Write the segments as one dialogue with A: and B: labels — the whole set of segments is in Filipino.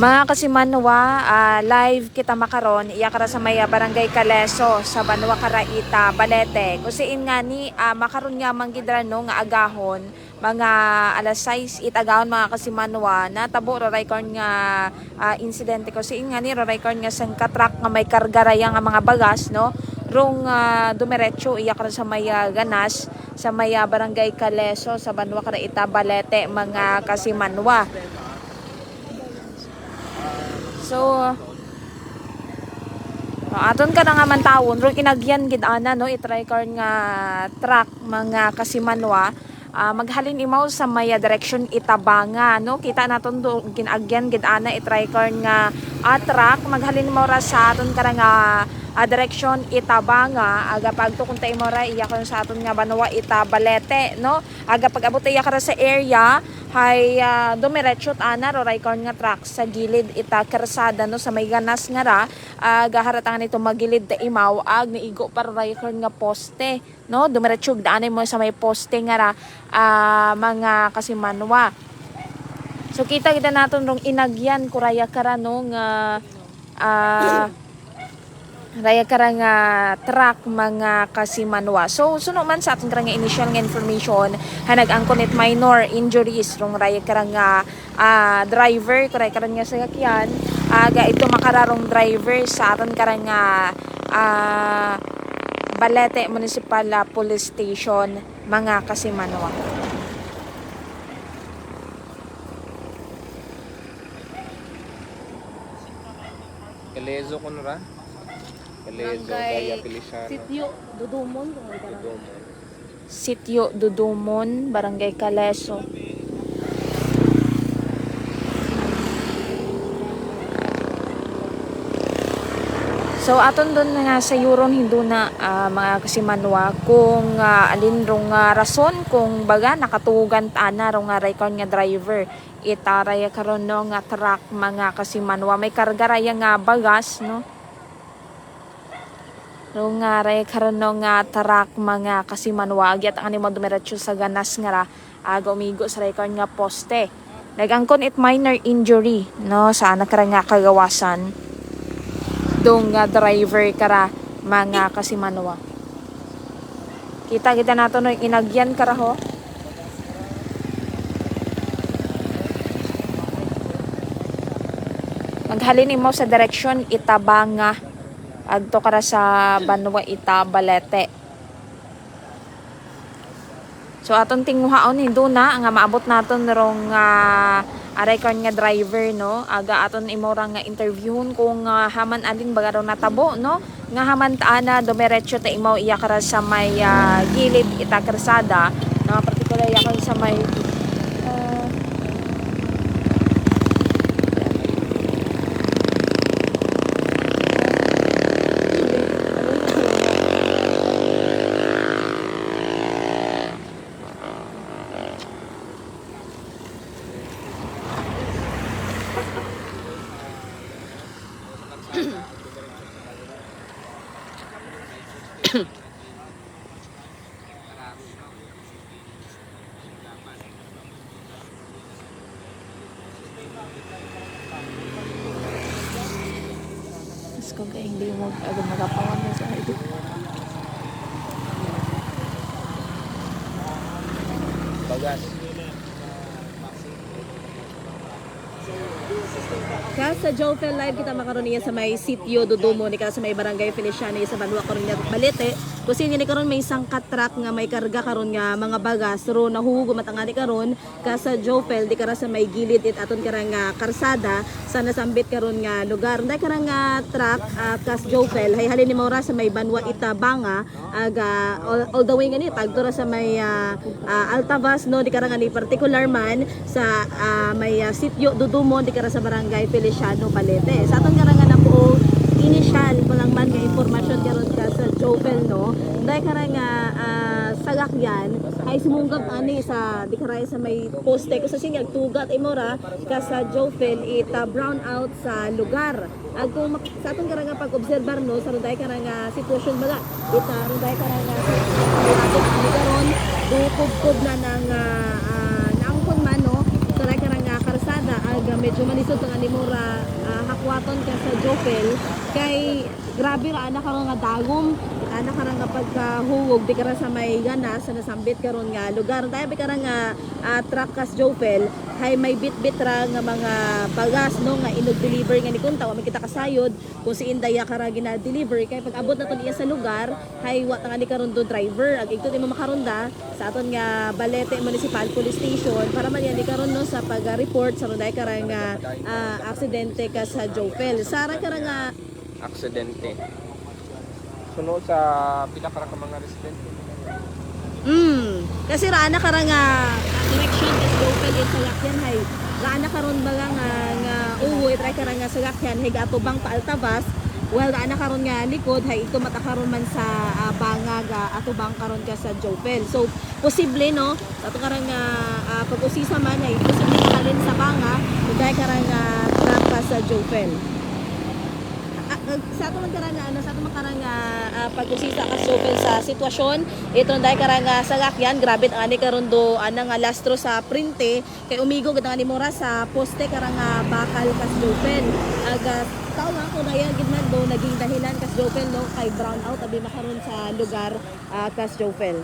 A: Mga kasimanwa, ah, live kita makaron iya kara sa maya barangay Kaleso sa Banwa Karaita, Balete. Kusiin nga ni ah, makaron nga manggidrano nga agahon mga alas 6 it agahon mga kasimanwa na tabo roray kon nga ah, insidente ko siin nga ni roray kon nga sang katrak nga may kargaraya nga mga bagas no rong uh, dumiretso iya kara sa maya ganas sa maya barangay Kaleso sa Banwa Karaita, Balete mga kasimanwa. So, uh, aton ka na nga man tawon, ron inagyan gid ana no, itry car nga truck mga kasimanwa. Ah, maghalin imaw sa maya direction itabanga no? Kita naton do ginagyan gid ana itry car nga ah, truck. Maghalin imaw ra sa aton kara nga ah, direction itabanga. Aga pagto kun tay mo ra iya kon sa aton nga banwa itabalete no? Aga pag abot iya kara sa area hay uh, dumiretso ana roray korn nga truck sa gilid ita kersada no sa may ganas nga ra uh, gaharatangan ito magilid ta imaw ag niigo para roray korn nga poste no? Dumiretso daan mo sa may poste nga ra ah, mga kasimanwa. So kita kita naton rong inagyan kuraya kara no nga ah, Raya kara nga truck mga kasimanwa. So suno man sa aton kara nga initial nga information hanag angkonit minor injuries rong raya kara nga ah, driver kuray kara nga sakyan aga ito makararong driver sa aton kara nga ah, Balete Municipal ah, Police Station mga kasimanwa.
B: Kalezo ko ra. Kalezo,
C: Barangay
B: Gaya Feliciano.
C: Sityo, Dudumon. ganun.
B: Dudomo.
A: Sitio Dudumon, Barangay Kaleso. So aton doon nga sa Euron hindo na ah, mga kasimanwa kung ah, alin rong nga rason kung baga nakatugan ta na rong nga record nga driver itaraya karon no nga truck mga kasimanwa may karga raya nga bagas no Rong nga ray karon no nga truck mga kasimanwa agyat ang animo dumiretso sa ganas nga ra. Aga umigo sa record nga poste. Nagangkon it minor injury no sa anak nga kagawasan. Dong nga driver kara mga kasimanwa. Kita kita nato no inagyan kara ho. Maghalin mo sa direksyon itabanga agto kara sa Banwa Ita Balete. So atong tinguhaon hindo na nga maabot naton rong uh, aray kon nga driver no? Aga aton imora nga interviewon kung ah, haman alin baga raw natabo no? Nga haman taana dumiretso ta imaw iya kara sa may ah, gilid ita kersada na particular iya kara sa may ah, Mas kung kaya hindi mo agad magapawan na sa ito.
B: Bagas.
C: Ka sa Jofel Live kita makaroon niya sa may sitio Dudumo ni ka sa may barangay Feliciano sa Banwa karon nga Balete. Kasi ni karon may isang truck nga may karga karon nga mga bagas. Ro nahugo matangani karon. Ka sa Jofel di kara sa may gilid it aton kara nga karsada. Sa nasambit karon nga lugar. Dai kara nga truck uh, kas Jofel hay halin ni Maura sa may Banwa Itabanga. Aga all, all the way nga ni tagto ra sa may ah, ah, Altavas no? Di kara nga ni particular man sa ah, may ah, sitio Dudumo di kara sa barangay Feliciano Balete. Sa aton kara nga nabuo initial pa lang man nga impormasyon karon ka sa Jofel no. Dahil kara nga ah, sagakyan ay sumunggab ani sa di kara sa may poste ko sa sinyag tugat imora ka sa Jofel ita brown out sa lugar. Ag kung mak- sa aton kara nga pag-obserbar no sa runday kara nga sitwasyon baga ita runday kara nga sa ani karon dukog-kog na ng uh, aga medyo manisod ang animura ah, hakwaton ka sa Jopel. Kay grabe ra ana karon nga dagom ana karon nga pagkahuwog di kara sa may ganas sa nasambit karon nga lugar. Tayo bi karon nga ah, truck kas Jopel hay may bit-bit ra nga mga bagas no nga inog deliver nga ni kunta wa kita kasayod. Kung si Indaya kara gina deliver kay pag abot na to niya sa lugar hay wa nga ni karon do driver. Ag igto mo makaronda sa aton nga Balete Municipal Police Station para man yan ni karon no sa pag-report sa runday karang nga ah, aksidente ka sa Jopel sara karang nga
B: Aksidente. Sunod sa pinakara ka mga residente.
C: Mm, kasi raana karang nga direction is Jopel is salakyan hay raana karon baga nga nga uwo try karang nga salakyan hay gato bang paaltabas Well, ana karon nga likod hay ito matakaron man sa ah, bangaga ato bang karon ka sa Jopel. So posible no, ato karang nga ah, pag-usisa man ay posible sa banga ug dahil karang nga ka sa Jopel. Sa ato man karang ano sa ato man karang nga ah, pag-usisa ka sa sitwasyon ito dahil karang nga sa lakyan grabe ang ani karon do ana nga lastro sa printe kay umigo gid ani mura sa poste karang nga bakal ka sa Jopel. Aga tao nga ko na yan gid man do naging dahilan kas Jopel no kay brown out abi makaron sa lugar ah, kas Jopel.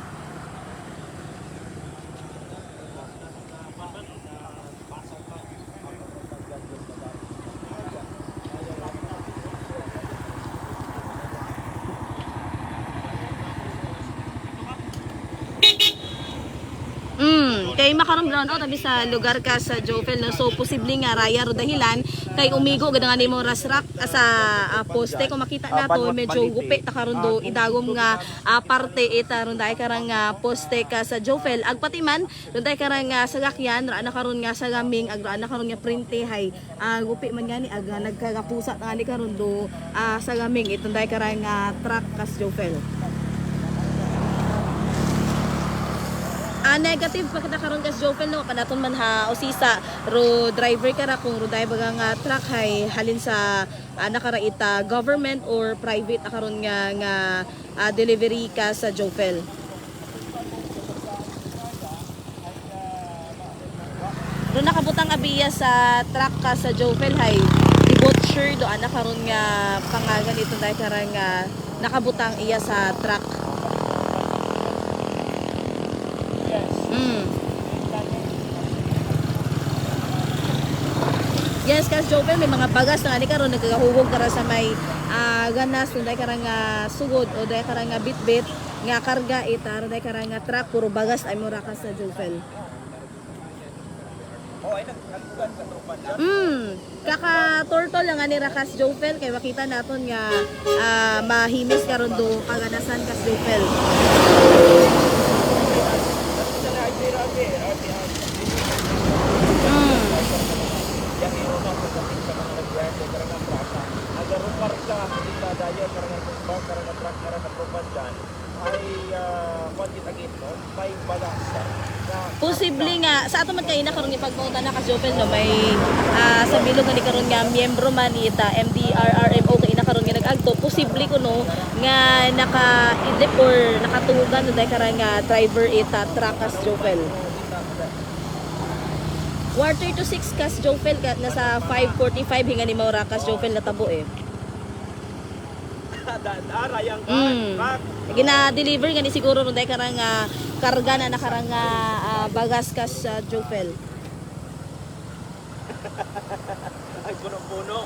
C: Mm, kay makaron brown out abi sa lugar ka sa Jopel no. So posible nga raya ro dahilan. Kay umigo gid nga nimo rasrak ah, sa ah, poste. Kung makita nato medyo gupi ta karon do idagom nga ah, parte ita ron dai karang nga poste ka sa Jopel ag pati man ron dai karang nga sagakyan ra na karon nga sa gaming ag ra na karon nga printe hay. Ah, gupi man gani ag ah, nagkagapusa nga ni karon do ah, sa gaming. Itong dai karang nga truck kas Jopel. Ah, negative pa kita karon kas Jopel no kanaton man ha usisa ro driver ka ra kung ro driver nga truck hay halin sa ah, nakara government or private na karon nga nga ah, delivery ka sa Jopel. Ro nakabutang abiya sa truck ka sa Jopel hay i-butcher do ana karon nga pangagan ito dahil karang nga nakabutang iya sa truck. Mm. Yes, kas Jopel, may mga bagas na ani karon nagkahugog kara sa may ah, ganas kung dahil karang nga sugod o dahil karang nga bit-bit nga karga ita ro dahil karang nga truck puro bagas ay mura ka sa Jopel. Mm, kaka turtle lang ani ra kas Jopel kay makita naton nga ah, mahimis karon do kaganasan kas Jopel. Mm. Posible nga sa ato man kay na karon ipagpunta na ka Jopel no may ah, sa bilog ni karon nga miyembro man ita MDRRMO kay na karon nga nag-agto posible kuno nga naka idip or nakatugan no dahil karang nga driver ita truck kas Jopel. Quarter to 6 kas Jopel ka nasa 5:45 hinga ni Maura kas Jopel natabo eh. Mm. Gina-deliver gani siguro ron dahil karang nga karga na nakarang nga ah, bagas kas sa Jopel.
D: Ay, puno-puno.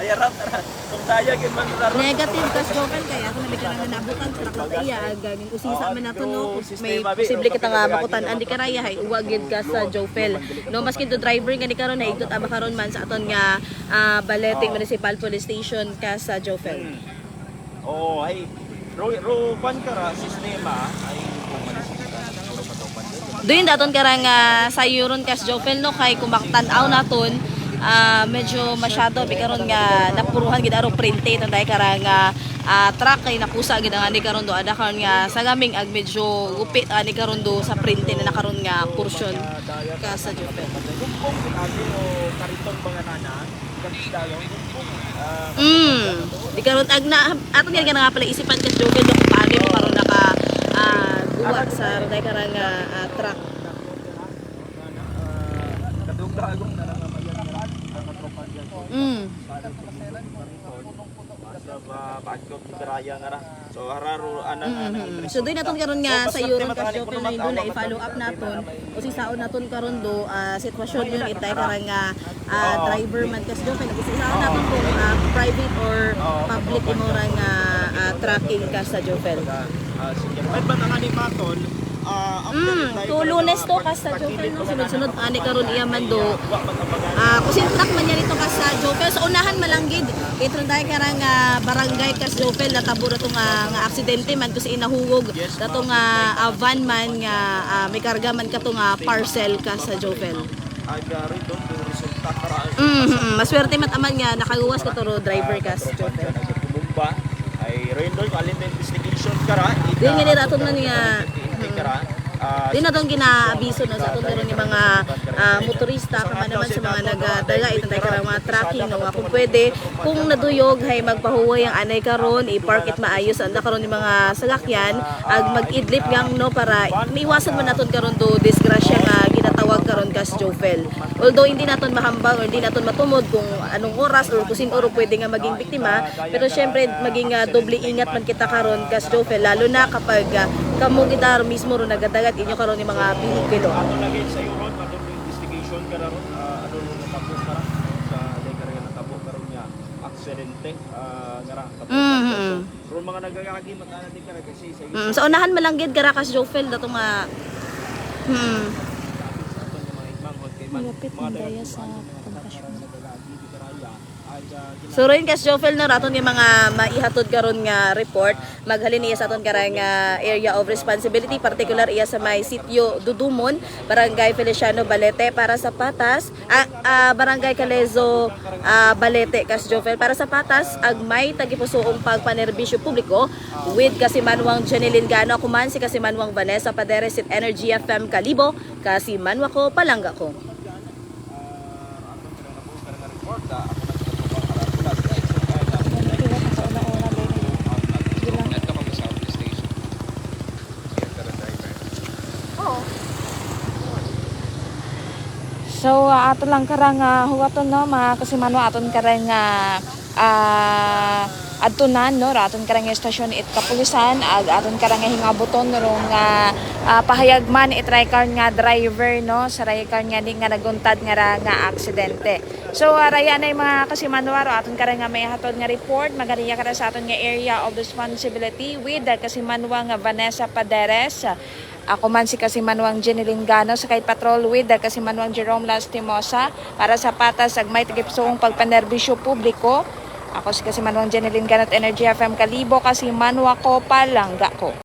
D: Ay, arap, arap. Kung tayo, yun man raro.
C: Negative kas Jopel kaya ako nabi karang nabutan truck na iya agaging usisa man nato no may posible kita nga makutan andi karaya hay uwa gid ka sa Jopel. No maski do driver nga ni karon na ikot ama karon man sa aton nga ah, Balete Municipal Police Station ka sa Jopel.
D: Oo, ay. Ro, ro, pan ka ra, sistema, ay, kung.
C: Doon daton karang uh, sa Euron kas Jopel no kay kumaktan-aw naton ah, medyo masyado bikaron nga napuruhan gid aro printe tanday karang nga ah, truck kay napusa gid ang ani karon do ada karon nga sa gaming ag medyo gupit ani karon do sa printe na nakaron nga portion ka sa.
D: Ah,
C: Mm. Di karon ag na aton nga nga pala isipan kas Jopel do paano mo karon naka ah, guwa sa day karang nga ah, truck.
D: kadugay dagong na nga mayan nga nakatropa dyan.
C: Mm.
D: Sa. So hararo anan
C: Mhm. So doon naton karon nga sa Euron kas Joker na doon na i-follow up naton kasi saon naton karon do ah, sitwasyon yun itay karang nga ah, driver man kas Joker kasi saon naton kung ah, private or public imo ra nga tracking ka sa Joker.
D: Ah, sige. May ba nga ni Maton? Ah, after
C: Mm, to lunes to kas sa Joker no sunod-sunod ani karon iya man do
D: Wa magkabagan.
C: Ah, kusintak man dito kas sa Joker. Sa unahan malanggid. Itron tayo karang nga barangay kas Joker natabo na to nga nga aksidente man kasi inahugog na to nga ah, van man nga ah, may karga man ka to nga parcel ka sa Joker.
D: Ay gari doon do resulta karaan.
C: Mm, maswerte mat aman nga nakaguwas ka to driver kas Joker.
D: Bumba ay render ko alin investigation kara.
C: Di nga ni raton na niya.
D: Kara. Ah,
C: Di na tong ginaabiso no sa itong ni mga ah, motorista kama naman sa mga nagadaga itong tayo mga tracking no kung pwede kung naduyog hay magpahuway ang anay karon i-park it maayos anda karon ni mga salakyan ag mag-idlip gang no para maiwasan man naton karon do disgrasya nga ginatawag karon kas Jofel. Although hindi naton mahambang or hindi naton matumod kung anong oras or kung sino pwede nga maging biktima pero syempre maging ah, doble ingat man kita karon kas Jofel lalo na kapag uh, kamo gitar mismo ro nagadagat inyo karon ni mga bihikilo.
D: Ako lagi sa iyo ron, yung investigation ka ron, ah, ano nung natabo ka ron, sa legal nga natabo ka ron niya, aksidente, ah, nga ra, tapos
C: Mhm.
D: Pero mga nagagagi, matana din ka rin kasi sa iyo,
C: Mm, sa unahan malanggid gara kas Jofel dato nga hmm.
D: sa
A: Malapit
D: dayo-
A: daya sa
D: mga
A: pagkasyon.
D: nagagagi, di karaya, ay, ah, gina-
C: So rin kas Jofel na raton yung mga maihatod karon nga report. Maghalin iya sa aton karang nga area of responsibility. Particular iya sa may sitio Dudumon Barangay Feliciano Balete para sa Patas ah, ah, Barangay Calezo ah, Balete kas Jofel para sa Patas ag may tagipusoong pagpanerbisyo publiko with Kasimanwang Janilin Gano. Kuman si Kasimanwang Vanessa Paderes at Energy FM Kalibo Kasimanwa ko palangga ko
B: Ito kami sa office station. Ito na driver.
A: So uh, ato lang karang uh, huwaton no? Mga kasimanwa aton karang uh, uh, adtunan no? Aton karang estasyon it kapulisan ag aton karang nga hingabuton no? Nga uh, pahayagman it car nga driver no sa car nga di nga naguntad nga ra nga aksidente. So uh, raya na mga kasimanwa ro aton karang nga may hatod nga report magariya kara sa aton nga area of responsibility with the kasimanwa nga Vanessa Paderes. Ako man si Kasimanwang Jenny Lingano sa kahit patrol with the Kasimanwang Jerome Lastimosa para sa patas ag may tigipsong pagpanerbisyo publiko. Ako si Kasimanwang Jenny Lingano at Energy FM Kalibo Kasimanwa ko palangga ko.